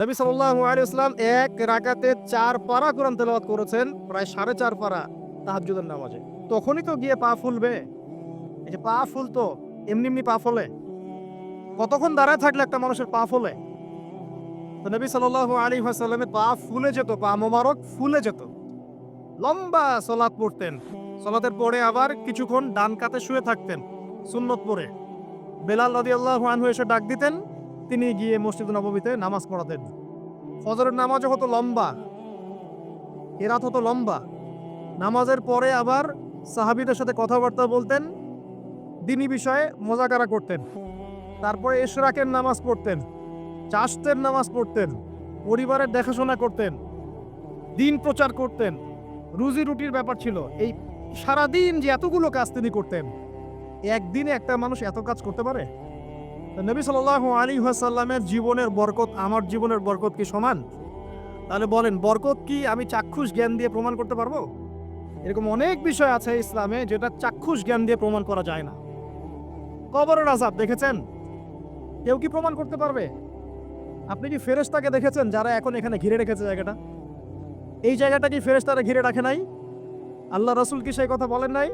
নবী সাল্লাল্লাহু আলাইহি ওয়াসাল্লাম এক রাকাতে চার পারা কোরআন তেলাওয়াত করেছেন, প্রায় সাড়ে চার পারা তাহাজ্জুদের নামাজে। তখনই তো গিয়ে পা ফুলবে। এই যে পা ফুলতো, এমনি এমনি পা ফলে। কতক্ষণ দাঁড়ায় থাকলে একটা মানুষের পা ফলে? তো নবী সাল্লাল্লাহু আলাইহি ওয়াসাল্লামের পা ফুলে যেত, পা মোবারক ফুলে যেত। লম্বা সলাৎ পড়তেন। সলাতের পরে আবার কিছুক্ষণ ডান কাতে শুয়ে থাকতেন, সুন্নত পড়ে বেলাল রাদিয়াল্লাহু আনহু এসে ডাক দিতেন তিনি গিয়ে মসজিদ নববীতে নামাজ পড়াতেন। ফজরের নামাজও হতো লম্বা। এরাত হতো লম্বা। নামাজের পরে আবার সাহাবীদের সাথে কথাবার্তা বলতেন, দিনী বিষয়ে মজাকারা করতেন। তারপরে এশরাকের নামাজ পড়তেন চাষতের নামাজ পড়তেন, পরিবারের দেখাশোনা করতেন, দিন প্রচার করতেন। রুজি রুটির ব্যাপার ছিল। এই সারাদিন যে এতগুলো কাজ তিনি করতেন, একদিনে একটা মানুষ এত কাজ করতে পারে? নবী সাল্লাল্লাহু আলাইহি ওয়াসাল্লামের জীবনের বরকত, আমার জীবনের বরকত কি সমান? তাহলে বলেন, বরকত কি আমি চাক্ষুষ জ্ঞান দিয়ে প্রমাণ করতে পারব? এরকম অনেক বিষয় আছে ইসলামে যেটা চাক্ষুষ জ্ঞান দিয়ে প্রমাণ করা যায় না। কবরের আজাব দেখেছেন? কেউ কি প্রমাণ করতে পারবে? আপনি কি ফেরেশতাকে দেখেছেন যারা এখন এখানে ঘিরে রেখেছে জায়গাটা? এই জায়গাটা কি ফেরেশতারা ঘিরে রাখে নাই? আল্লাহ রসুল কি সেই কথা বলেন নাই?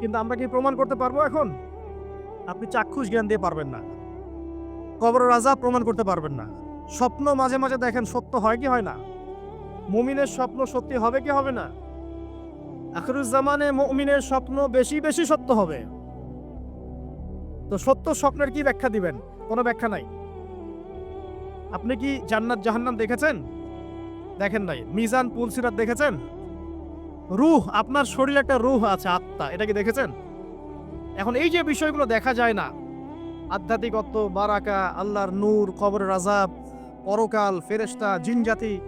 কিন্তু আমরা কি প্রমাণ করতে পারব এখন? আপনি চাক্ষুষ জ্ঞান দিয়ে পারবেন না। কবরের রাজা প্রমাণ করতে পারবেন না। স্বপ্ন মাঝে মাঝে দেখেন সত্য হয় কি হয় না। মুমিনের স্বপ্ন সত্যি হবে কি হবে না? আখরুজ্জামানে মুমিনের স্বপ্ন বেশি বেশি সত্য হবে। তো সত্য স্বপ্নের কি ব্যাখ্যা দিবেন? কোনো ব্যাখ্যা নাই? আপনি কি জান্নাত জাহান্নাম দেখেছেন? দেখেন নাই। মিজান পুলসিরাত দেখেছেন? রুহ, আপনার শরীরে একটা রুহ আছে, আত্মা। এটা কি দেখেছেন? এখন এই যে বিষয়গুলো দেখা যায় না আধ্যাত্মিকত্ব, বারাকা, আল্লাহর নূর খবরের আজাব পরকাল, ফেরেশতা জিন জাতি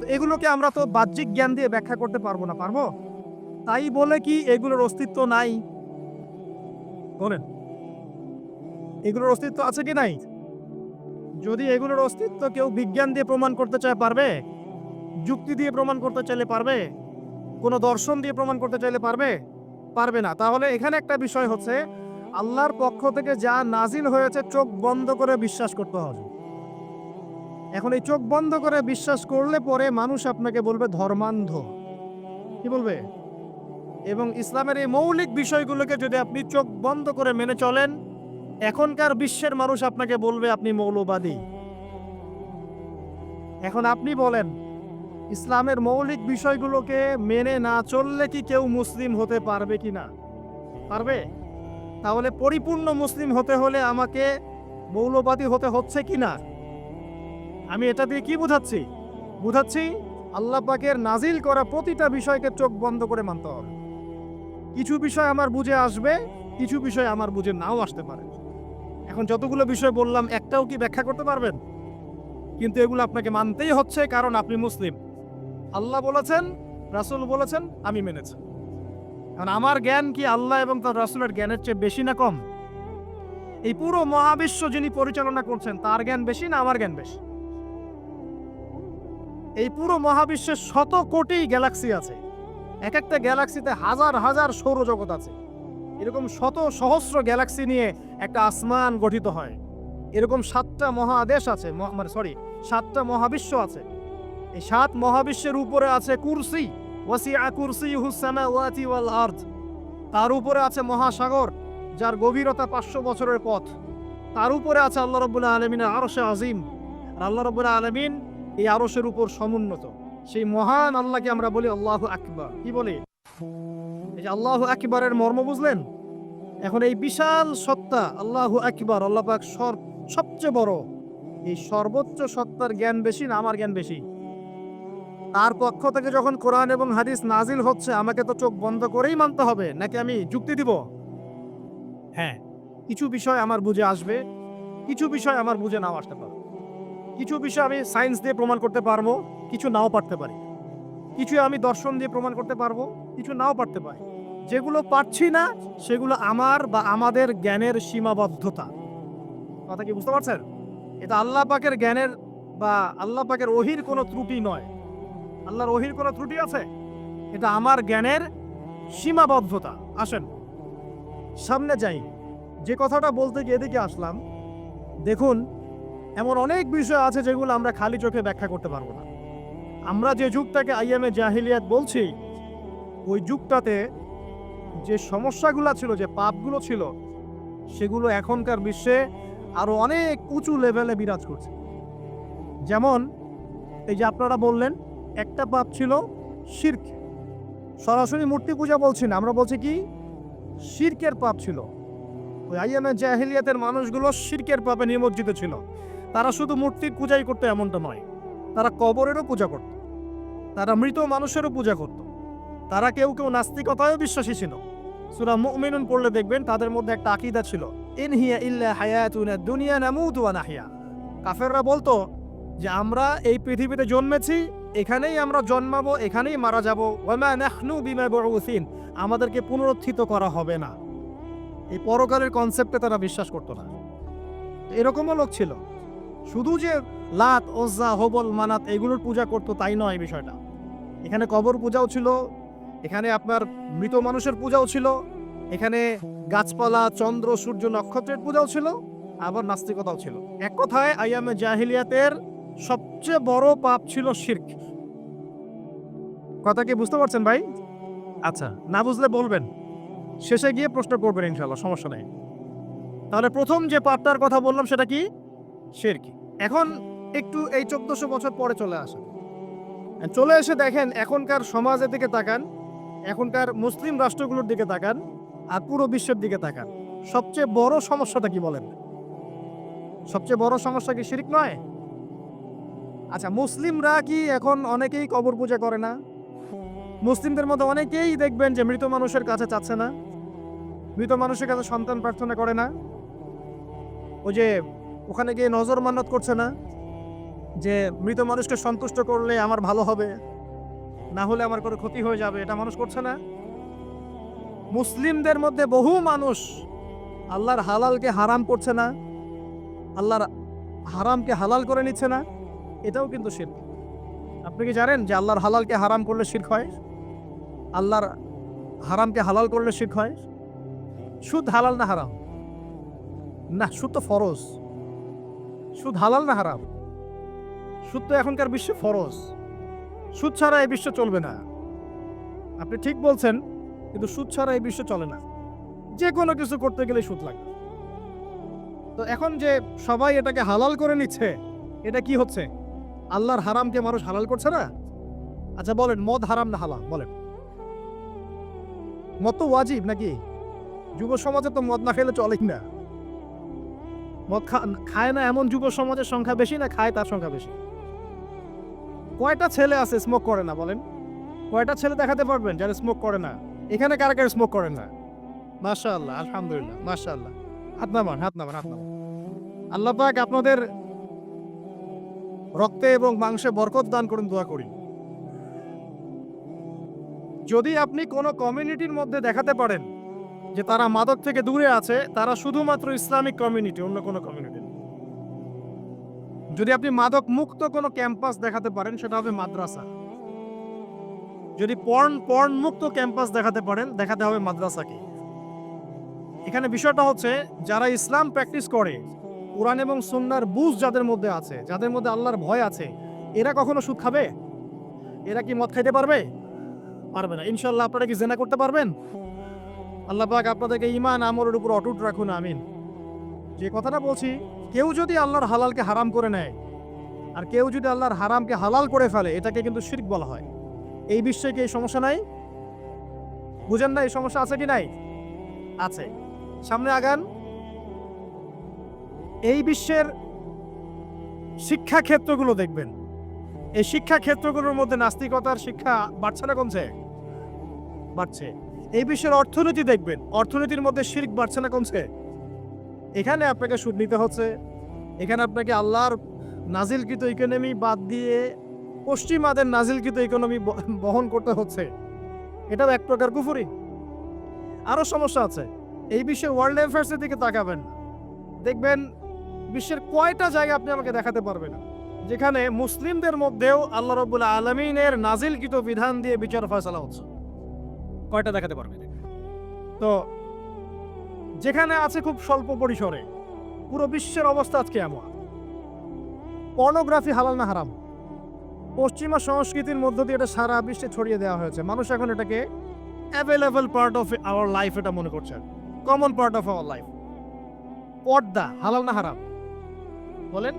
তো এগুলোকে আমরা তো বাহ্যিক জ্ঞান দিয়ে ব্যাখ্যা করতে পারব না, পারব? তাই বলে কি এগুলোর অস্তিত্ব নাই? বলেন। এগুলোর অস্তিত্ব আছে কি নাই? যদি এগুলোর অস্তিত্ব কেউ বিজ্ঞান দিয়ে প্রমাণ করতে চায়, পারবে? যুক্তি দিয়ে প্রমাণ করতে চাইলে পারবে? কোনো দর্শন দিয়ে প্রমাণ করতে চাইলে পারবে? পারবে না। তাহলে এখানে একটা বিষয় হচ্ছে আল্লাহর পক্ষ থেকে যা নাজিল হয়েছে চোখ বন্ধ করে বিশ্বাস করতে হবে। এখন এই চোখ বন্ধ করে বিশ্বাস করলে পরে মানুষ আপনাকে বলবে ধর্মান্ধ। কি বলবে? এবং ইসলামের এই মৌলিক বিষয়গুলোকে যদি আপনি চোখ বন্ধ করে মেনে চলেন, এখনকার বিশ্বের মানুষ আপনাকে বলবে আপনি মৌলবাদী। এখন আপনি বলেন, ইসলামের মৌলিক বিষয়গুলোকে মেনে না চললে কি কেউ মুসলিম হতে পারবে কি না? পারবে? তাহলে পরিপূর্ণ মুসলিম হতে হলে আমাকে মৌলবাদী হতে হচ্ছে কি না? আমি এটা দিয়ে কি বুঝাচ্ছি? বুঝাচ্ছি আল্লাহ পাকের নাজিল করা প্রতিটা বিষয়কে চোখ বন্ধ করে মানতে হবে। কিছু বিষয় আমার বুঝে আসবে, কিছু বিষয় আমার বুঝে নাও আসতে পারে। এখন যতগুলো বিষয় বললাম, একটাও কি ব্যাখ্যা করতে পারবেন? কিন্তু এগুলো আপনাকে মানতেই হচ্ছে কারণ আপনি মুসলিম। আল্লাহ বলেছেন, রাসূল বলেছেন, আমি মেনেছি। কারণ আমার জ্ঞান কি আল্লাহ এবং তার রাসূলের জ্ঞানের চেয়ে বেশি না কম? এই পুরো মহাবিশ্ব যিনি পরিচালনা করছেন, তার জ্ঞান বেশি না আমার জ্ঞান বেশি? এই পুরো মহাবিশ্বের শত কোটি গ্যালাক্সি আছে। এক একটা গ্যালাক্সিতে হাজার হাজার সৌরজগৎ আছে। এরকম শত সহস্র গ্যালাক্সি নিয়ে একটা আসমান গঠিত হয়। এরকম সাতটা মহাদেশ আছে মানে সরি, সাতটা মহাবিশ্ব আছে। এই সাত মহাবিশ্বের উপরে আছে কুরসি। ওয়াল তার উপরে আছে মহাসাগর, যার গভীরতা পাঁচশো বছরের পথ। তার উপরে আছে আল্লাহ রব্বুল্লাহ আলমিনের আরশে আজিম। আর আল্লাহ রব্বুল্লাহ আলমিন এই আরশের উপর সমুন্নত। সেই মহান আল্লাহকে আমরা বলি আল্লাহ আকবার। কি বলি? এই যে আল্লাহ আকবরের মর্ম বুঝলেন? এখন এই বিশাল সত্তা, আল্লাহ আকবার, আল্লাহ পাক সবচেয়ে বড়। এই সর্বোচ্চ সত্তার জ্ঞান বেশি না আমার জ্ঞান বেশি? তার পক্ষ থেকে যখন কোরআন এবং হাদিস নাজিল হচ্ছে, আমাকে তো চোখ বন্ধ করেই মানতে হবে, নাকি আমি যুক্তি দিব? হ্যাঁ কিছু বিষয় আমার বুঝে আসবে, কিছু বিষয় আমার বুঝে নাও আসতে পারে। কিছু বিষয় আমি সায়েন্স দিয়ে প্রমাণ করতে পারব, কিছু নাও পারতে পারি। কিছু আমি দর্শন দিয়ে প্রমাণ করতে পারব, কিছু নাও পারতে পারি। যেগুলো পারছি না, সেগুলো আমার বা আমাদের জ্ঞানের সীমাবদ্ধতা। কথা কি বুঝতে পারছেন? এটা আল্লাহ পাকের জ্ঞানের বা আল্লাহ পাকের ওহির কোনো ত্রুটি নয়। আল্লাহর ওহির কোনো ত্রুটি আছে? এটা আমার জ্ঞানের সীমাবদ্ধতা। আসেন, সামনে যাই। যে কথাটা বলতে গিয়ে এদিকে আসলাম, দেখুন, এমন অনেক বিষয় আছে যেগুলো আমরা খালি চোখে ব্যাখ্যা করতে পারব না। আমরা যে যুগটাকে আইএমএ জাহিলিয়াত বলছি, ওই যুগটাতে যে সমস্যাগুলো ছিল, যে পাপগুলো ছিল, সেগুলো এখনকার বিশ্বে আরও অনেক উঁচু লেভেলে বিরাজ করছে। যেমন, এই যে আপনারা বললেন একটা পাপ ছিল শির্ক। সরাসরি মূর্তি পূজা বলছি না, আমরা বলছি কি? শির্কের পাপ ছিল। ওই আইএমএ জাহিলিয়াতের মানুষগুলো শির্কের পাপে নিমজ্জিত ছিল। তারা শুধু মূর্তির পূজাই করতো, এমনটা নয়। তারা কবরেরও পূজা করত। তারা মৃত মানুষেরও পূজা করত। তারা কেউ কেউ নাস্তিকতায়ও বিশ্বাসী ছিল। সুরা মুমিনুন পড়লে দেখবেন তাদের মধ্যে একটা আকিদা ছিল ইনহিয়া ইল্লা হায়াতুনা দুনিয়া নামুতু ওয়া নাহিয়া। কাফেররা বলতো যে, আমরা এই পৃথিবীতে জন্মেছি এখানেই আমরা জন্মাবো, এখানেই মারা যাব। নাহনু আমাদেরকে পুনরুত্থিত করা হবে না। এই পরকালের কনসেপ্টে তারা বিশ্বাস করতো না। এরকমও লোক ছিল। শুধু যে লাত ওজা হবল, মানাত এগুলোর পূজা করতো, তাই নয় এই বিষয়টা। এখানে কবর পূজাও ছিল, এখানে আপনার মৃত মানুষের পূজাও ছিল, এখানে গাছপালা, চন্দ্র, সূর্য, নক্ষত্রের পূজাও ছিল, আবার নাস্তিকতাও ছিল। এক কথায় আইয়ামে জাহিলিয়াতের সবচেয়ে বড় পাপ ছিল শির্ক। কথা কি বুঝতে পারছেন ভাই? আচ্ছা না বুঝলে বলবেন। শেষে গিয়ে প্রশ্ন করবেন ইনশাল্লাহ সমস্যা নেই। তাহলে প্রথম যে পাপটার কথা বললাম সেটা কি? শির্ক এখন একটু এই চোদ্দশো বছর পরে চলে আসে। চলে এসে দেখেন, এখনকার সমাজের দিকে তাকান, এখনকার মুসলিম রাষ্ট্রগুলোর দিকে তাকান, আর পুরো বিশ্বের দিকে তাকান। সবচেয়ে বড় সমস্যাটা কি বলেন? সবচেয়ে বড় সমস্যা কি শিরিক নয়? আচ্ছা মুসলিমরা কি এখন অনেকেই কবর পূজা করে না? মুসলিমদের মধ্যে অনেকেই দেখবেন যে মৃত মানুষের কাছে চাচ্ছে না। মৃত মানুষের কাছে সন্তান প্রার্থনা করে না। ওই যে ওখানে গিয়ে নজর মান্নত করছে না, যে মৃত মানুষকে সন্তুষ্ট করলে আমার ভালো হবে, না হলে আমার কোনো ক্ষতি হয়ে যাবে, এটা মানুষ করছে না। মুসলিমদের মধ্যে বহু মানুষ আল্লাহর হালালকে হারাম করছে না, আল্লাহর হারামকে হালাল করে নিচ্ছে না, এটাও কিন্তু শির্ক। আপনি কি জানেন যে আল্লাহর হালালকে হারাম করলে শির্ক হয়? আল্লাহর হারামকে হালাল করলে শির্ক হয়। সুদ হালাল না হারাম? না, সুদ তো ফরজ। সুদ হালাল না হারাম? সুদ তো এখনকার বিশ্বে ফরজ। সুদ ছাড়া এই বিশ্ব চলবে না। আপনি ঠিক বলছেন, কিন্তু সুদ ছাড়া এই বিশ্ব চলে না। যে কোনো কিছু করতে গেলে সুদ লাগে। তো এখন যে সবাই এটাকে হালাল করে নিচ্ছে, এটা কি হচ্ছে? আল্লাহর হারামকে মানুষ হালাল করছে না? আচ্ছা বলেন, মদ হারাম না হালাল? বলেন। মদ তো ওয়াজিব নাকি? যুব সমাজে তো মদ না খেলে চলে না। মদ খায় না এমন যুব সমাজের সংখ্যা বেশি না খায় তার সংখ্যা বেশি। কয়টা ছেলে আছে স্মোক করে না বলেন? কয়টা ছেলে দেখাতে পারবেন যারা স্মোক করে না? এখানে কারা কারা স্মোক করে না? মাশা আল্লাহ আলহামদুলিল্লাহ মাশা আল্লাহ হাত নামান হাত নামান হাত নামান। আল্লাহ পাক আপনাদের রক্তে এবং মাংসে বরকত দান করুন, দোয়া করি। যদি আপনি কোনো কমিউনিটির মধ্যে দেখাতে পারেন যে তারা মাদক থেকে দূরে আছে, তারা শুধুমাত্র ইসলামিক কমিউনিটি, অন্য কোনো কমিউনিটি যদি আপনি মাদক মুক্ত কোনো ক্যাম্পাস দেখাতে পারেন, সেটা হবে মাদ্রাসা। যদি পর্ন পর্ন মুক্ত ক্যাম্পাস দেখাতে পারেন, দেখাতে হবে মাদ্রাসাকে। এখানে বিষয়টা হচ্ছে, যারা ইসলাম প্র্যাকটিস করে, কোরআন এবং সুন্নার বুঝ যাদের মধ্যে আছে, যাদের মধ্যে আল্লাহর ভয় আছে, এরা কখনো সুদ খাবে? এরা কি মদ খাইতে পারবে? পারবে না। ইনশাল্লাহ আপনারা কি জেনা করতে পারবেন? আল্লাহ পাক আপনাদেরকে ইমান আমলের উপর অটুট রাখুন, আমিন। যে কথাটা বলছি, কেউ যদি আল্লাহর হালালকে হারাম করে নেয়, আর কেউ যদি আল্লাহর হারামকে হালাল করে ফেলে, এটাকে কিন্তু শিরক বলা হয়। এই বিশ্বে কি এই সমস্যা নাই? বুঝেন না এই সমস্যা আছে কি নাই? আছে। সামনে আগান। এই বিশ্বের শিক্ষা ক্ষেত্রগুলো দেখবেন। এই শিক্ষা ক্ষেত্রগুলোর মধ্যে নাস্তিকতার শিক্ষা বাড়ছে না কমছে? বাড়ছে। এই বিশ্বের অর্থনীতি দেখবেন, অর্থনীতির মধ্যে শির্ক বাড়ছে না কমছে। এখানে আপনাকে সুদ নিতে হচ্ছে। এখানে আপনাকে আল্লাহর নাজিলকৃত ইকোনমি বাদ দিয়ে পশ্চিমাদের নাজিলকৃত ইকোনমি বহন করতে হচ্ছে। এটাও এক প্রকার কুফুরি। আরও সমস্যা আছে। এই বিশ্বে ওয়ার্ল্ড অ্যাফেয়ার্সের দিকে তাকাবেন। দেখবেন বিশ্বের কয়টা জায়গা আপনি আমাকে দেখাতে পারবেন। যেখানে মুসলিমদের মধ্যেও আল্লাহ রবুল্লা আলমিনের নাজিলকৃত বিধান দিয়ে বিচার ফয়সলা হচ্ছে। কয়টা দেখাতে পারবেন তো যেখানে আছে খুব স্বল্প পরিসরে, পুরো বিশ্বের অবস্থা আজকে এমন। পর্নোগ্রাফি হালাল না হারাম? পশ্চিমা সংস্কৃতির মধ্য দিয়ে এটা সারা বিশ্বে ছড়িয়ে দেওয়া হয়েছে। মানুষ এখন এটাকে available part of our life এটা মনে করছে। Common part of our life পর্দা হালাল না হারাম? বলেন।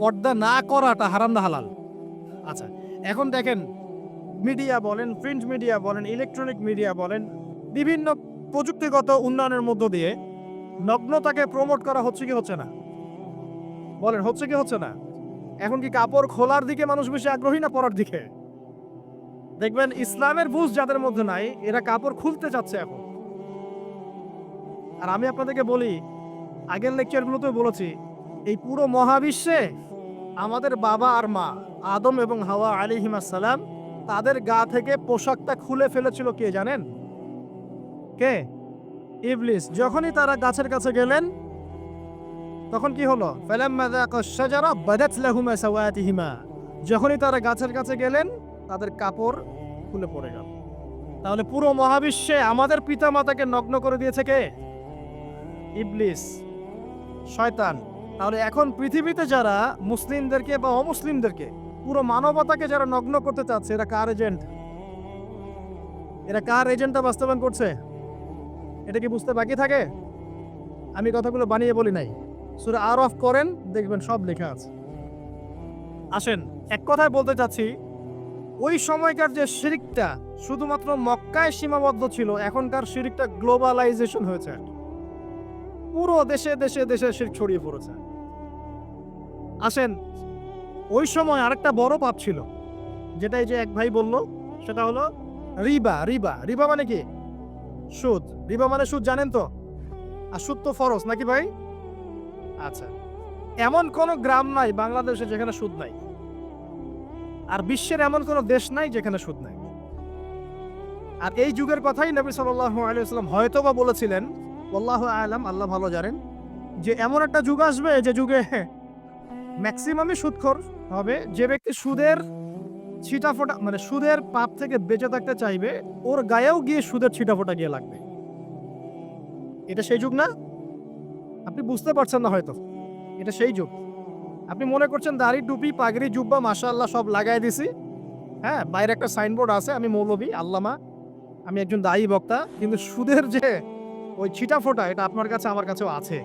পর্দা না করাটা হারাম না হালাল? আচ্ছা এখন দেখেন মিডিয়া বলেন প্রিন্ট মিডিয়া বলেন ইলেকট্রনিক মিডিয়া বলেন, বিভিন্ন প্রযুক্তিগত উন্নয়নের মধ্য দিয়ে নগ্নতাকে প্রমোট করা হচ্ছে কি হচ্ছে না? বলেন, হচ্ছে কি হচ্ছে না? এখন কি কাপড় খোলার দিকে মানুষ বেশি আগ্রহী না পরার দিকে? দেখবেন, ইসলামের বুঝ যাদের মধ্যে নাই, এরা কাপড় খুলতে চাচ্ছে এখন। আর আমি আপনাদেরকে বলি, আগের লেকচারগুলোতে বলেছি, এই পুরো মহাবিশ্বে আমাদের বাবা আর মা, আদম এবং হাওয়া আলিহিমা সালাম তাদের গা থেকে পোশাকটা খুলে ফেলেছিল কে জানেন? কে? ইবলিস। যখনই তারা গাছের কাছে গেলেন, তখন কি হলো? যখনই তারা গাছের কাছে গেলেন, তাদের কাপড় খুলে পড়ে গেল। তাহলে পুরো মহাবিশ্বে আমাদের পিতা মাতাকে নগ্ন করে দিয়েছে কে? ইবলিস। শয়তান। তাহলে এখন পৃথিবীতে যারা মুসলিমদেরকে বা অমুসলিমদেরকে পুরো মানবতাকে যারা নগ্ন করতে চাচ্ছে, এরা কার এজেন্ট এরা কার এজেন্টটা বাস্তবায়ন করছে? এটা কি বুঝতে বাকি থাকে? আমি কথাগুলো বানিয়ে বলি নাই। সুরা আর অফ করেন, দেখবেন সব লেখা আছে। আসেন, এক কথায় বলতে চাচ্ছি, ওই সময়কার যে শিরিকটা শুধুমাত্র মক্কায় সীমাবদ্ধ ছিল, এখনকার শিরিকটা গ্লোবালাইজেশন হয়েছে। পুরো দেশে দেশে দেশে শিরিক ছড়িয়ে পড়েছে। আসেন ওই সময় আরেকটা বড় পাপ ছিল। যেটা এই যে এক ভাই বলল, সেটা হলো রিবা রিবা। রিবা মানে কি? সুদ। রিবা মানে সুদ, জানেন তো? আর সুদ তো ফরজ, নাকি ভাই? আচ্ছা। এমন কোন গ্রাম নাই বাংলাদেশে যেখানে সুদ নাই। আর বিশ্বের এমন কোন দেশ নাই যেখানে সুদ নাই। আর এই যুগের কথাই নবী ওয়াসাল্লাম হয়তো বা বলেছিলেন আল্লাহ আলাম, আল্লাহ ভালো জানেন, যে এমন একটা যুগ আসবে, যে যুগে ম্যাক্সিমামই সুদখোর হবে। যে ব্যক্তি সুদের ছিটা ফোটা মানে সুদের পাপ থেকে বেঁচে থাকতে চাইবে, ওর গায়েও গিয়ে সুদের ছিটা ফোটা গিয়ে লাগবে। এটা সেই যুগ না? আপনি বুঝতে পারছেন না হয়তো। এটা সেই যুগ। আপনি মনে করছেন দাড়ি, টুপি, পাগড়ি, জুব্বা, মাশাআল্লাহ সব লাগাই দিছি। হ্যাঁ বাইরে একটা সাইনবোর্ড আছে, আমি মৌলবী, আল্লামা, আমি একজন দায়ী বক্তা, কিন্তু সুদের যে ওই ছিটা ফোটা এটা আপনার কাছে, আমার কাছেও আছে।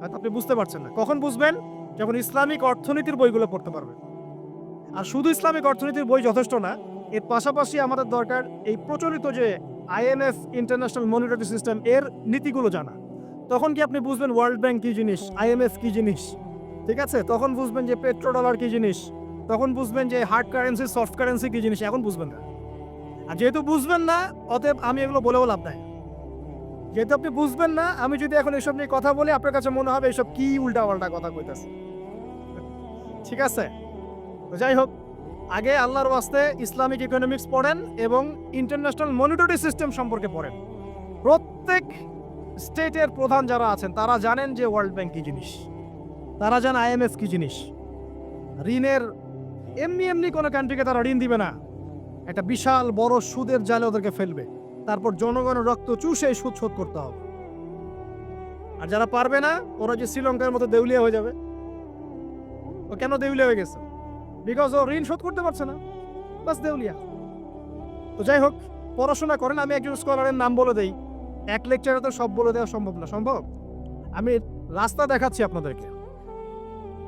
হয়তো আপনি বুঝতে পারছেন না। কখন বুঝবেন? যখন ইসলামিক অর্থনীতির বইগুলো পড়তে পারবেন আর শুধু ইসলামিক অর্থনীতির বই যথেষ্ট না, এর পাশাপাশি আমাদের দরকার এই প্রচলিত যে আইএমএফ ইন্টারন্যাশনাল মনিটরি সিস্টেম এর নীতিগুলো জানা। তখন কি আপনি বুঝবেন ওয়ার্ল্ড ব্যাংক কী জিনিস আইএমএফ কি জিনিস? ঠিক আছে? তখন বুঝবেন যে পেট্রো ডলার কি জিনিস, তখন বুঝবেন যে হার্ড কারেন্সি সফট কারেন্সি কী জিনিস, এখন বুঝবেন না। আর যেহেতু বুঝবেন না, অতএব আমি এগুলো বলেও লাভ নাই। যেহেতু আপনি বুঝবেন না, আমি যদি এখন এসব নিয়ে কথা বলি, আপনার কাছে মনে হবে এসব কি উল্টা পাল্টা কথা কইতাছে। ঠিক আছে? তো যাই হোক, আগে আল্লাহর ওয়াস্তে ইসলামিক ইকোনমিক্স পড়েন এবং ইন্টারন্যাশনাল মনিটরি সিস্টেম সম্পর্কে পড়েন। প্রত্যেক স্টেটের প্রধান যারা আছেন, তারা জানেন যে ওয়ার্ল্ড ব্যাংক কী জিনিস। তারা জান আইএমএফ কি জিনিস। ঋণের এমনি এমনি কোনো কান্ট্রিকে তারা ঋণ দিবে না। একটা বিশাল বড় সুদের জালে ওদেরকে ফেলবে। তারপর জনগণের রক্ত চুষে সুদ শোধ করতে হবে। আর যারা পারবে না, ওরা যে শ্রীলঙ্কার মতো দেউলিয়া হয়ে যাবে। ও কেন দেউলিয়া হয়ে গেছে? বিকজ ও ঋণ শোধ করতে পারছে না। বাস দেউলিয়া। তো যাই হোক, পড়াশোনা করেন, আমি একজন স্কলারের নাম বলে দেই। এক লেকচারে তো সব বলে দেওয়া সম্ভব না। সম্ভব? আমি রাস্তা দেখাচ্ছি আপনাদেরকে।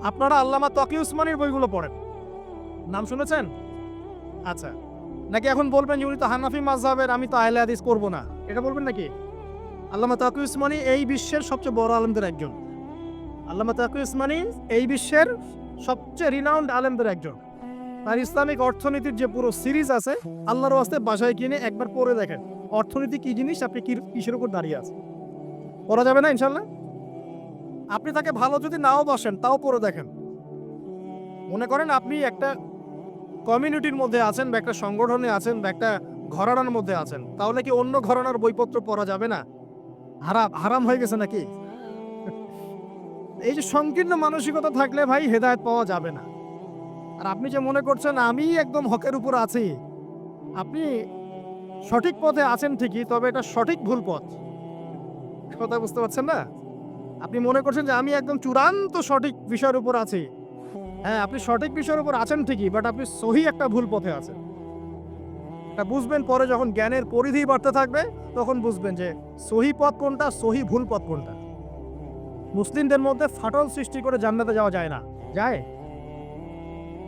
আপনারা আল্লামা তকি উসমানির বইগুলো পড়েন। নাম শুনেছেন? আচ্ছা। নাকি এখন বলবেন যে উনি তো হানাফি মাযহাবের, আমি তো আহলে হাদিস করব না? এটা বলবেন নাকি? আল্লামা তাকি উসমানি এই বিশ্বের সবচেয়ে বড় আলেমদের একজন। আল্লামা তাকি উসমানি এই বিশ্বের সবচেয়ে রিনাউন্ড আলেমদের একজন। তার ইসলামিক অর্থনীতির যে পুরো সিরিজ আছে, আল্লাহর ওয়াস্তে বাসায় কিনে একবার পড়ে দেখেন, অর্থনীতি কি জিনিস, আপনি কি কিসের উপর দাঁড়িয়ে আছে পড়া যাবে না ইনশাল্লাহ আপনি তাকে ভালো যদি নাও বসেন, তাও পড়ে দেখেন। মনে করেন আপনি একটা কমিউনিটির মধ্যে আছেন বা একটা সংগঠনে আছেন বা একটা ঘরানার মধ্যে আছেন। তাহলে কি অন্য ঘরানার বইপত্র পড়া যাবে না? হারাম হারাম হয়ে গেছে নাকি? এই যে সংকীর্ণ মানসিকতা থাকলে ভাই হেদায়েত পাওয়া যাবে না। আর আপনি যে মনে করছেন, আমি একদম হকের উপর আছি। আপনি সঠিক পথে আছেন ঠিকই, তবে এটা সঠিক ভুল পথ। কথা বুঝতে পারছেন না? আপনি মনে করছেন যে আমি একদম চূড়ান্ত সঠিক বিষয়ের উপর আছি। হ্যাঁ আপনি সঠিক বিষয়ের উপর আছেন ঠিকই বাট আপনি সহি একটা ভুল পথে আছেন। এটা বুঝবেন পরে যখন জ্ঞানের পরিধি বাড়তে থাকবে, তখন বুঝবেন যে সহি পথ কোনটা, সহি ভুল পথ কোনটা। মুসলিমদের মধ্যে ফাটল সৃষ্টি করে জান্নাতে যাওয়া যায় না। যায়?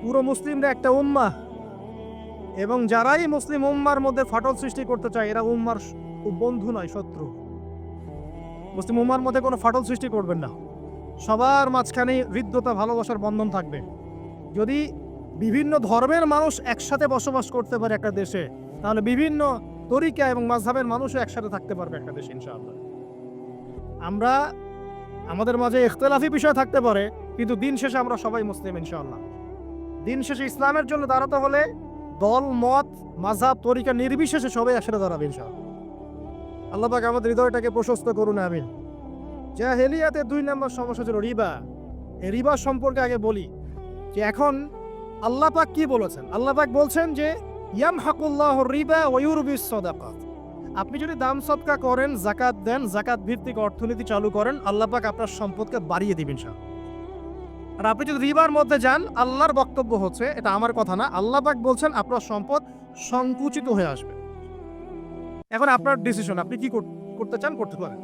পুরো মুসলিমরা একটা উম্মা এবং যারাই মুসলিম উম্মার মধ্যে ফাটল সৃষ্টি করতে চায়, এরা উম্মার বন্ধু নয়, শত্রু। মুসলিম উম্মার মধ্যে কোনো ফাটল সৃষ্টি করবেন না। সবার মাঝখানে হৃদ্যতা, ভালোবাসার বন্ধন থাকবে। যদি বিভিন্ন ধর্মের মানুষ একসাথে বসবাস করতে পারে একটা দেশে, তাহলে বিভিন্ন তরিকা এবং মাঝহাবের মানুষও একসাথে থাকতে পারবে একটা দেশে, ইনশাআল্লাহ। আমরা, আমাদের মাঝে ইখতলাফি বিষয় থাকতে পারে, কিন্তু দিন শেষে আমরা সবাই মুসলিম, ইনশাআল্লাহ। দিন শেষে ইসলামের জন্য দাঁড়াতে হলে দল, মত, মাঝহাব, তরিকা নির্বিশেষে সবাই একসাথে দাঁড়াবে, ইনশাআল্লাহ। আল্লাহ পাক আমাদের হৃদয়টাকে প্রশস্ত করুন, আমিন। জাহেলিয়াতে দুই নম্বর সমস্যা ছিল, রিবা। এই রিবা সম্পর্কে আগে বলি যে এখন আল্লাহ পাক কি বলেছেন? আল্লাহ পাক বলছেন যে ইয়াম হাকুল্লাহ রিবা ওয়ুরবিস সদাকাত। আপনি যদি দাম সদকা করেন জাকাত দেন জাকাত ভিত্তিক অর্থনীতি চালু করেন, আল্লাহ পাক আপনার সম্পদকে বাড়িয়ে দিবেন সব আর আপনি যদি রিবার মধ্যে যান, আল্লাহর বক্তব্য হচ্ছে, এটা আমার কথা না, আল্লাহ পাক বলছেন আপনার সম্পদ সংকুচিত হয়ে আসবে। এখন আপনার ডিসিশন আপনি কি করতে চান, করতে পারেন।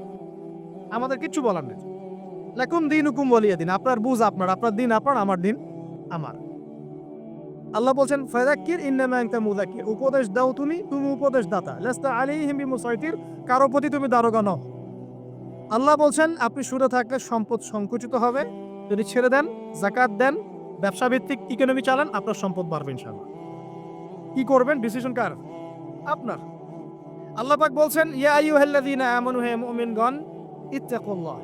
আমাদের কিচ্ছু বলার নেই। লাকুম দিন হুকুম বলিয়ে দিন, আপনার বুঝ আপনার আপনার দিন আপনার, আমার দিন আমার। আল্লাহ বলছেন, ফাযাক্কির ইন্নামা আনতা মুযাক্কির উপদেশ দাও তুমি তুমি উপদেশ দাতা। লাস্তা আলাইহিম বিমুসাইতির, কারও প্রতি তুমি দারোগা নও। আল্লাহ বলছেন, আপনি শুনে থাকলে সম্পদ সংকুচিত হবে। যদি ছেড়ে দেন জাকাত দেন ব্যবসা ভিত্তিক ইকোনমি চালান, আপনার সম্পদ বাড়বে ইনশাআল্লাহ। কি করবেন? ডিসিশন কার? আপনার। আল্লাহ পাক বলছেন, ইয়া আইয়ুহাল্লাযীনা আমানু, হে মুমিনগণ ইত্তাকুল্লাহ।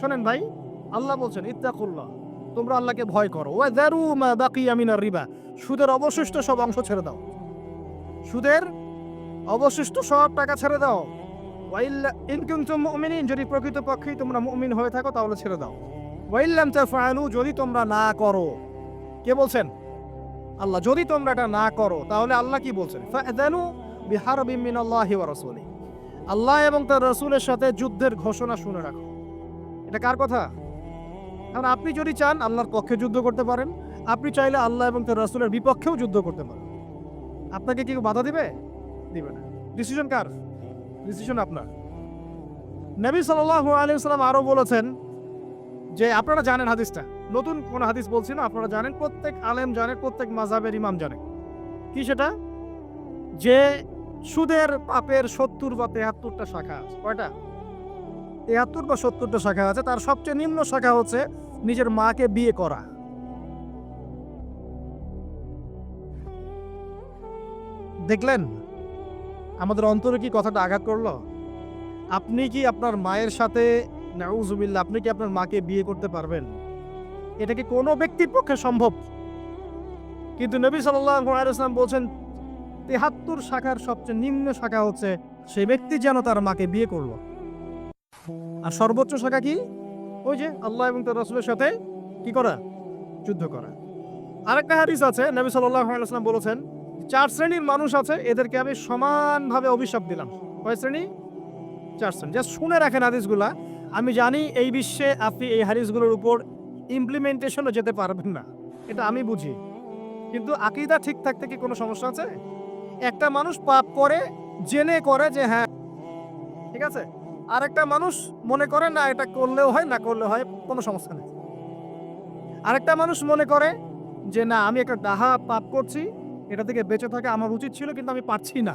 শোনেন ভাই, আল্লাহ বলছেন, ইত্তাকুল্লাহ। তোমরা আল্লাহকে ভয় করো। ওয়া দারু মা বাকিয়া মিনার রিবা। সুদের অবশিষ্ট সব অংশ ছেড়ে দাও। সুদের অবশিষ্ট সব টাকা ছেড়ে দাও। ওয়াইল্লা ইন কুনতুম মুমিনিন, যদি প্রকৃতপক্ষেই তোমরা মুমিন হয়ে থাকো, তাহলে ছেড়ে দাও। ওয়াইল্লাম তাফআলু, যদি তোমরা না করো। কে বলছেন? আল্লাহ, যদি তোমরা এটা না করো, তাহলে আল্লাহ কি বলছেন? ফাদানু বিহারবিম মিনাল্লাহি ওয়া রাসূলি আল্লাহ এবং তার রাসূলের সাথে যুদ্ধের ঘোষণা শুনে রাখো। এটা কার কথা? কারণ আপনি যদি চান আল্লাহর পক্ষে যুদ্ধ করতে পারেন, আপনি চাইলে আল্লাহ এবং তার রসুলের বিপক্ষেও যুদ্ধ করতে পারেন। আপনাকে কেউ বাধা দিবে? দিবে না। ডিসিশন কার? ডিসিশন আপনার। নবী সাল্লাল্লাহু আলাইহি সাল্লাম আরও বলেছেন যে, আপনারা জানেন হাদিসটা। নতুন কোন হাদিস বলছি না, আপনারা জানেন, প্রত্যেক আলেম জানেন প্রত্যেক মাযহাবের ইমাম জানে। কি সেটা? যে সুদের পাপের সত্তর বা তেহাত্তরটা শাখা আছে, কয়টা? তেহাত্তর বা সত্তরটা শাখা আছে, তার সবচেয়ে নিম্ন শাখা হচ্ছে নিজের মাকে বিয়ে করা। দেখলেন? আমাদের অন্তরে কি কথাটা আঘাত করল? আপনি কি আপনার মায়ের সাথে, নাউজুবিল্লাহ, আপনি কি আপনার মাকে বিয়ে করতে পারবেন? এটা কি কোনো ব্যক্তির পক্ষে সম্ভব? কিন্তু নবী আলাইহি বলছেন তেহাত্তর শাখার সবচেয়ে নিম্ন শাখা হচ্ছে সে ব্যক্তি যেন তার মাকে বিয়ে করল। আর সর্বোচ্চ শাখা কি? ওই যে আল্লাহ এবং তার রসুলের সাথে কি করা? যুদ্ধ করা। আরেকটা হাদিস আছে, নবী আলাইহি বলেছেন, চার শ্রেণির মানুষ আছে, এদেরকে আমি সমানভাবে অভিশাপ দিলাম। কয় শ্রেণি? চার শ্রেণি। যা শুনে রাখেন হাদিসগুলা। আমি জানি এই বিশ্বে আপনি এই হাদিসগুলোর উপর ইমপ্লিমেন্টেশনও যেতে পারবেন না। এটা আমি বুঝি। কিন্তু আকিদা ঠিক থাকতে কি কোনো সমস্যা আছে? একটা মানুষ পাপ করে, জেনে করে যে হ্যাঁ ঠিক আছে? আর একটা মানুষ মনে করে, না, এটা করলেও হয়, না করলেও হয়, কোনো সমস্যা নেই। আরেকটা মানুষ মনে করে যে, না, আমি একটা ডাহা পাপ করছি, এটা থেকে বেঁচে থাকা আমার উচিত ছিল, কিন্তু আমি পারছি না।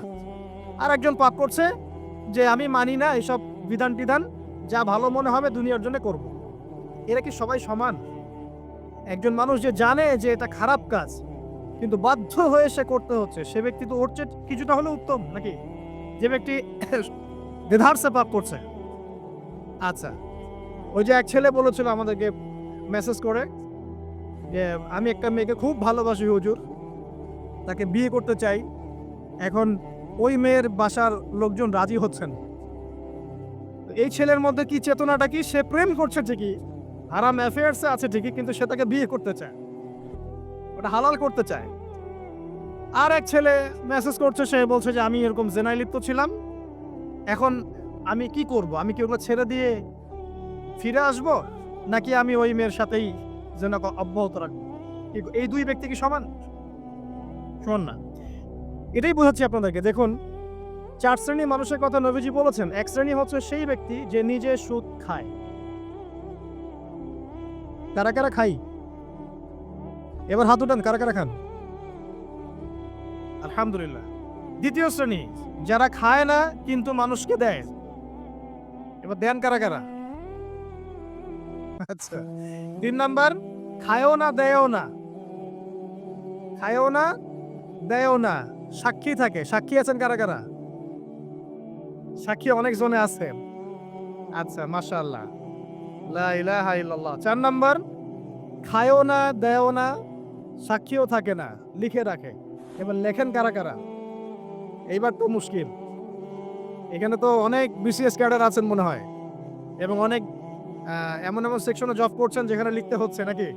আর একজন পাপ করছে যে, আমি মানি না এসব বিধান টিধান যা ভালো মনে হবে দুনিয়ার জন্য করব। এরা কি সবাই সমান? একজন মানুষ যে জানে যে এটা খারাপ কাজ কিন্তু বাধ্য হয়ে সে করতে হচ্ছে। সে ব্যক্তি তো ওর চেয়ে কিছুটা হলেও উত্তম, নাকি? যে ব্যক্তি দেধারসে পাপ করছে। আচ্ছা ওই যে এক ছেলে বলেছিল আমাদেরকে মেসেজ করে যে, আমি একটা মেয়েকে খুব ভালোবাসি হুজুর, তাকে বিয়ে করতে চাই। এখন ওই মেয়ের বাসার লোকজন রাজি হচ্ছেন। এই ছেলের মধ্যে কি চেতনাটা কি? সে প্রেম করছে ঠিকই, হারাম অ্যাফেয়ার্সে আছে ঠিকই, কিন্তু সে তাকে বিয়ে করতে চায়। ওটা হালাল করতে চায়। আর এক ছেলে মেসেজ করছে, সে বলছে যে আমি এরকম জেনায় লিপ্ত ছিলাম। এখন আমি কি করব? আমি কি ওগুলো ছেড়ে দিয়ে ফিরে আসব? নাকি আমি ওই মেয়ের সাথেই যেন অব্যাহত রাখব? এই দুই ব্যক্তি কি সমান? সমান না। এটাই বোঝাচ্ছি আপনাদেরকে। দেখুন, চার শ্রেণির মানুষের কথা নবীজি বলেছেন, এক শ্রেণি হচ্ছে সেই ব্যক্তি যে নিজে সুদ খায়। কারা কারা খাই? এবার হাত উঠান, কারা কারা খান? আলহামদুলিল্লাহ। দ্বিতীয় শ্রেণি, যারা খায় না, কিন্তু মানুষকে দেয়। এবার দেন কারা কারা? আচ্ছা তিন নাম্বার, খায়ও না, দেয়ও না। খায়ও না, দেয়ও না। সাক্ষী থাকে। সাক্ষী আছেন কারা কারা? সাক্ষী অনেক জনে আছে আচ্ছা ইল্লাল্লাহ। চার নাম্বার, খায়ও না, দেয়ও না, সাক্ষীও থাকে না। লিখে রাখে। এবার লেখেন কারা কারা? এইবার তো মুশকিল। এখানে তো অনেক বিসিএস ক্যাডার আছেন মনে হয়। এবং অনেক এমন এমন সেকশনে জব করছেন যেখানে লিখতে হচ্ছে নাকি?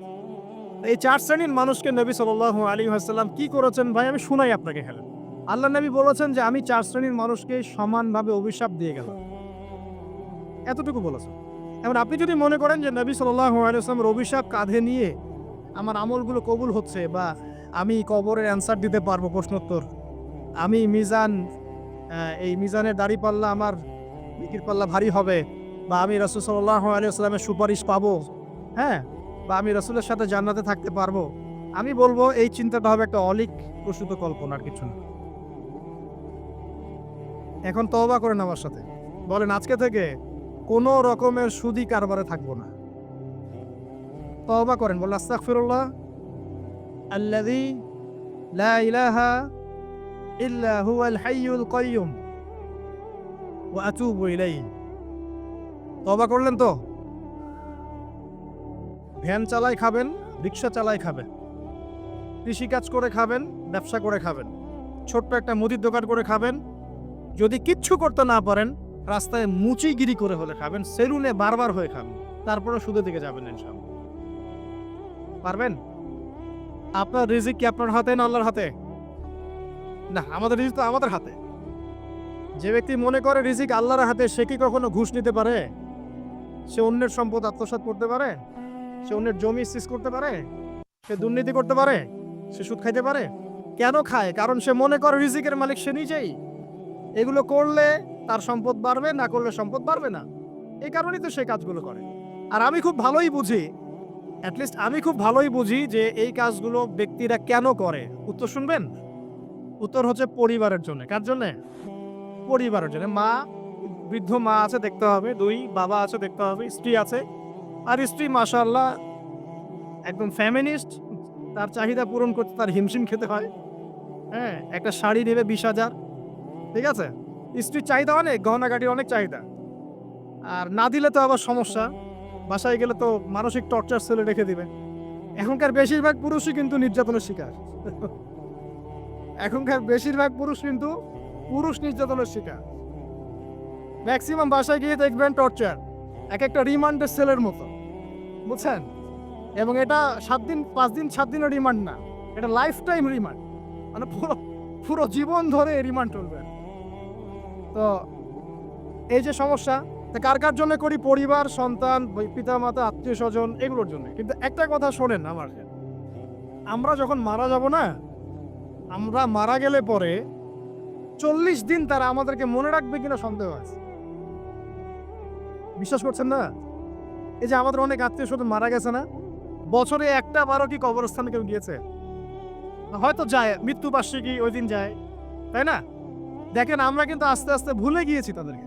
এই চার শ্রেণির মানুষকে নবী সাল্লাল্লাহু আলাইহি ওয়াসাল্লাম কি করেছেন ভাই? আমি শুনাই আপনাকে খেলে আল্লাহ নবী বলেছেন যে আমি চার শ্রেণির মানুষকে সমানভাবে অভিশাপ দিয়ে গেলাম। এতটুকু বলেছেন। এখন আপনি যদি মনে করেন যে নবী সাল্লাল্লাহু আলাইহি ওয়াসাল্লামের অভিশাপ কাঁধে নিয়ে আমার আমলগুলো কবুল হচ্ছে বা আমি কবরের অ্যান্সার দিতে পারব প্রশ্নোত্তর। আমি মিজান এই মিজানের দাড়ি পাল্লা আমার বিকির পাল্লা ভারী হবে বা আমি রসুল সাল্লাহ আলিয়াস্লামের সুপারিশ পাবো হ্যাঁ? বা আমি রসুলের সাথে জান্নাতে থাকতে পারব। আমি বলব এই চিন্তাটা হবে একটা অলিক প্রসূত কল্পনার কিছু না। এখন তওবা করেন আমার সাথে। বলেন, আজকে থেকে কোনো রকমের সুদি কারবারে থাকব না। তওবা করেন, বলেন, আস্তাগফিরুল্লাহ। আল্লাযী লা ইলাহা ইল্লা হুয়াল হাইয়ুল কাইয়ুম ওয়া আতুবু ইলাইহি তবা করলেন তো? ভ্যান চালাই খাবেন, রিক্সা চালাই খাবেন, কৃষিকাজ করে খাবেন, ব্যবসা করে খাবেন, ছোট্ট একটা মুদির দোকান করে খাবেন, যদি কিচ্ছু করতে না পারেন, রাস্তায় মুচিগিরি করে হলে খাবেন, সেলুনে বারবার হয়ে খাবেন তারপরে সুদের দিকে যাবেন ইনশাআল্লাহ। পারবেন? আপনার রিজিক কি আপনার হাতে না আল্লাহর হাতে? না, আমাদের রিজিক তো আমাদের হাতে। যে ব্যক্তি মনে করে রিজিক আল্লাহর হাতে, সে কি কখনো ঘুষ নিতে পারে? সে অন্যের সম্পদ আত্মসাৎ করতে পারে? সে অন্যের জমি সিজ করতে পারে? সে দুর্নীতি করতে পারে? সে সুদ খাইতে পারে? কেন খায়? কারণ সে মনে করে রিজিকের মালিক সে নিজেই। এগুলো করলে তার সম্পদ বাড়বে, না করলে সম্পদ বাড়বে না। এই কারণেই তো সে কাজগুলো করে। আর আমি খুব ভালোই বুঝি অ্যাটলিস্ট আমি খুব ভালোই বুঝি যে এই কাজগুলো ব্যক্তিরা কেন করে। উত্তর শুনবেন? উত্তর হচ্ছে পরিবারের জন্য। কার জন্যে? পরিবারের জন্য। মা, বৃদ্ধ মা আছে দেখতে হবে, দুই বাবা আছে দেখতে হবে, স্ত্রী আছে। আর স্ত্রী মাশাল্লাহ একদম ফ্যামিনিস্ট তার চাহিদা পূরণ করতে তার হিমশিম খেতে হয়। হ্যাঁ একটা শাড়ি নেবে বিশ হাজার। ঠিক আছে? স্ত্রীর চাহিদা অনেক, গহনাগাটির অনেক চাহিদা। আর না দিলে তো আবার সমস্যা। বাসায় গেলে তো মানসিক টর্চার সেলে রেখে দিবে। এখনকার বেশিরভাগ পুরুষই কিন্তু নির্যাতনের শিকার। এখনকার বেশিরভাগ পুরুষ কিন্তু পুরুষ নির্যাতনের শিকার। ম্যাক্সিমাম বাসায় গিয়ে দেখবেন টর্চার এক একটা রিমান্ডের সেলের মতো। বুঝছেন? এবং এটা সাত দিন, পাঁচ দিন, সাত দিনের রিমান্ড না। এটা লাইফ টাইম রিমান্ড মানে পুরো পুরো জীবন ধরে রিমান্ড চলবে। তো এই যে সমস্যা কার কার জন্য করি? পরিবার, সন্তান পিতা মাতা আত্মীয় স্বজন এগুলোর জন্য। কিন্তু একটা কথা শোনেন আমার। আমরা যখন মারা যাব না, আমরা মারা গেলে পরে চল্লিশ দিন তারা আমাদেরকে মনে রাখবে কিনা সন্দেহ আছে। বিশ্বাস করছেন না? এই যে আমাদের অনেক আত্মীয় স্বজন মারা গেছে না, বছরে একটা বারো কি কবরস্থানে কেউ গিয়েছে? হয়তো যায় মৃত্যু বার্ষিকী ওই দিন যায়, তাই না? দেখেন, আমরা কিন্তু আস্তে আস্তে ভুলে গিয়েছি তাদেরকে।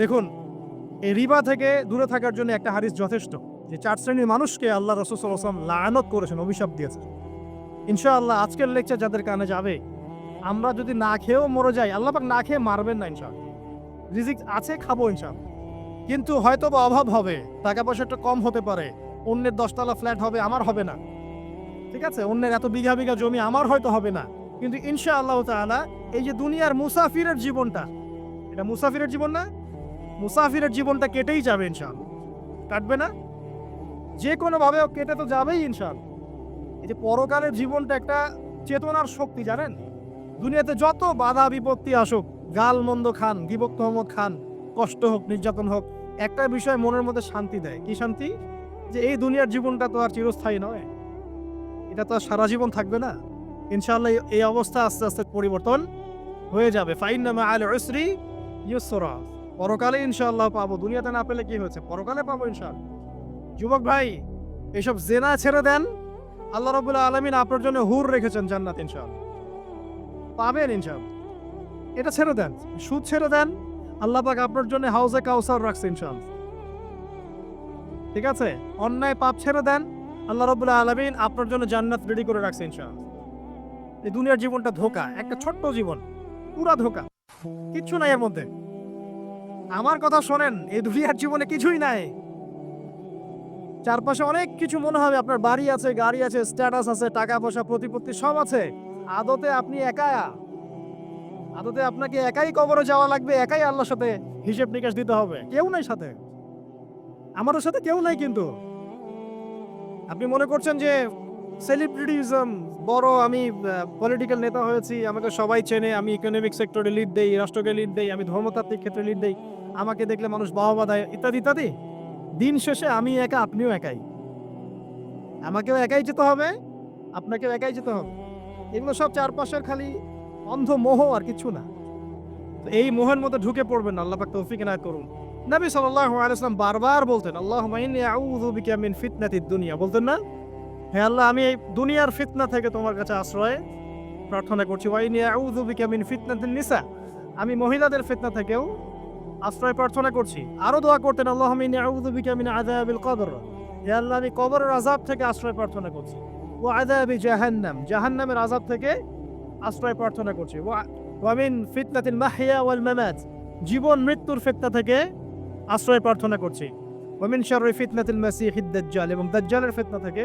দেখুন, এই রিবা থেকে দূরে থাকার জন্য একটা হাদিস যথেষ্ট যে চার শ্রেণির মানুষকে আল্লাহ রসুলাম লায়নত করেছেন, অভিশাপ দিয়েছেন। ইনশাআল্লাহ আজকের লেকচার যাদের কানে যাবে, আমরা যদি না খেয়েও মরে যাই, আল্লাহ পাক না খেয়ে মারবেন না ইনশাআল্লাহ। রিজিক আছে, খাব ইনশাআল্লাহ। কিন্তু হয়তো বা অভাব হবে, টাকা পয়সা একটু কম হতে পারে, অন্যের দশতলা ফ্ল্যাট হবে, আমার হবে না। ঠিক আছে? অন্যের এত বিঘা বিঘা জমি, আমার হয়তো হবে না। কিন্তু ইনশা আল্লাহ তাআলা এই যে দুনিয়ার মুসাফিরের জীবনটা, এটা মুসাফিরের জীবন না মুসাফিরের জীবনটা কেটেই যাবে ইনশাল কাটবে না? যে কোনোভাবে ও কেটে তো যাবেই ইনশাআল্লাহ। এই যে পরকালের জীবনটা একটা চেতনার শক্তি, জানেন? দুনিয়াতে যত বাধা বিপত্তি আসুক, গাল মন্দ খান গিবক তহমত খান, কষ্ট হোক, নির্যাতন হোক, একটা বিষয় মনের মধ্যে শান্তি দেয়। কি শান্তি? যে এই দুনিয়ার জীবনটা তো আর চিরস্থায়ী নয়। এটা তো আর সারা জীবন থাকবে না। ইনশাআল্লাহ এই- অবস্থা আস্তে আস্তে পরিবর্তন হয়ে যাবে। ফাইন নামা আল উসরি ইউসরা। পরকালে ইনশাল্লাহ পাবো। দুনিয়াতে না পেলে কি হয়েছে? পরকালে পাবো ইনশাআল্লাহ। যুবক ভাই, এসব জেনা ছেড়ে দেন। আল্লাহ রবুল্লাহ আলমিন আপনার জন্য হুর রেখেছেন জান্নাত ইনশাআল্লাহ। পাবেন ইনশাআল্লাহ। এটা ছেড়ে দেন, সুদ ছেড়ে দেন। আল্লাহ পাক আপনার জন্য হাউসে কাউসার রাখছে ইনশাআল্লাহ। ঠিক আছে? অন্যায় পাপ ছেড়ে দেন। আল্লাহ রবুল্লাহ আলমিন আপনার জন্য জান্নাত রেডি করে রাখছে ইনশাআল্লাহ। এই দুনিয়ার জীবনটা ধোকা, একটা ছোট্ট জীবন, পুরা ধোকা। কিচ্ছু নাই এর মধ্যে। আমার কথা শোনেন, এই দুনিয়ার জীবনে কিছুই নাই। চারপাশে অনেক কিছু মনে হবে, আপনার বাড়ি আছে, গাড়ি আছে স্ট্যাটাস আছে টাকা পয়সা প্রতিপত্তি সব আছে। আদতে আপনি একা আদতে আপনাকে একাই কবরে যাওয়া লাগবে, একাই আল্লাহর সাথে হিসেব নিকাশ দিতে হবে। কেউ নাই সাথে। আমাদের সাথে কেউ নাই কিন্তু। আপনি মনে করছেন যে সেলিব্রিটিজম বড় আমি পলিটিক্যাল নেতা হয়েছি, আমাকে সবাই চেনে, আমি ইকোনমিক সেক্টরে লিড দেই, রাষ্ট্রকে লিড দেই, আমি ধর্মতাত্ত্বিক ক্ষেত্রে লিড দেই। আমাকে দেখলে মানুষ বাহবা দেয় ইত্যাদি ইত্যাদি। দিন শেষে আমি একা আপনিও একাই। আমাকেও একাই যেতে হবে আপনাকেও একাই যেতে হবে। এগুলো সব চারপাশের খালি অন্ধ মোহ আর কিছু না। তো এই মোহের মধ্যে ঢুকে পড়বেন না, আল্লাহ পাক তৌফিক এনায়েত করুন। নবী সাল্লাল্লাহু আলাইহি ওয়াসাল্লাম বারবার বলতেন আল্লাহুম্মা ইন্নী আউযু বিকা মিন ফিতনাতিদ দুনিয়া। বলতেন না হে আল্লাহ আমি এই দুনিয়ার ফিতনা থেকে তোমার কাছে আশ্রয় প্রার্থনা করছি। ওয়া ইন্নী আউযু বিকা মিন ফিতনাতিন নিসা। আমি মহিলাদের ফিতনা থেকেও আশ্রয় প্রার্থনা করছি। আরও দোয়া করতেন মিন আল্লাহ, আমি কবরের আযাব থেকে আশ্রয় প্রার্থনা করছি। ওয়া আযাবি জাহান্নাম, জাহান্নামের আযাব থেকে আশ্রয় প্রার্থনা করছি। ওয়া ওয়া মিন ফিতনাতিল মাহইয়া ওয়াল মামাত, জীবন মৃত্যুর ফিতনা থেকে আশ্রয় প্রার্থনা করছি। ওমিন শাররি ফিতনাতিল মাসিহিদ দাজ্জাল, এবং দাজ্জালের ফিতনা থেকে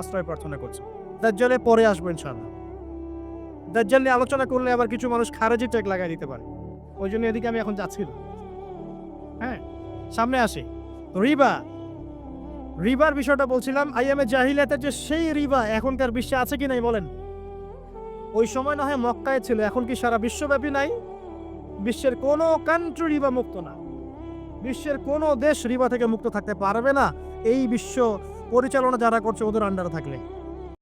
আশ্রয় প্রার্থনা করছি। দাজ্জালে পরে আসব ইনশাআল্লাহ। দাজ্জাল নিয়ে আলোচনা করলে আবার কিছু মানুষ খারেজি ট্যাগ লাগাই দিতে পারে। ওই জন্য এদিকে আমি এখন যাচ্ছি না। হ্যাঁ সামনে আসি। রিবা, রিবার বিষয়টা বলছিলাম আইএমএ জাহিলিয়াতের যে সেই রিবা এখনকার বিশ্বে আছে কি নাই বলেন? ওই সময় না হয় মক্কায় ছিল, এখন কি সারা বিশ্বব্যাপী নাই? বিশ্বের কোনো কান্ট্রি রিবা মুক্ত না। বিশ্বের কোনো দেশ রিবা থেকে মুক্ত থাকতে পারবে না। এই বিশ্ব পরিচালনা যারা করছে, ওদের আন্ডারে থাকলে।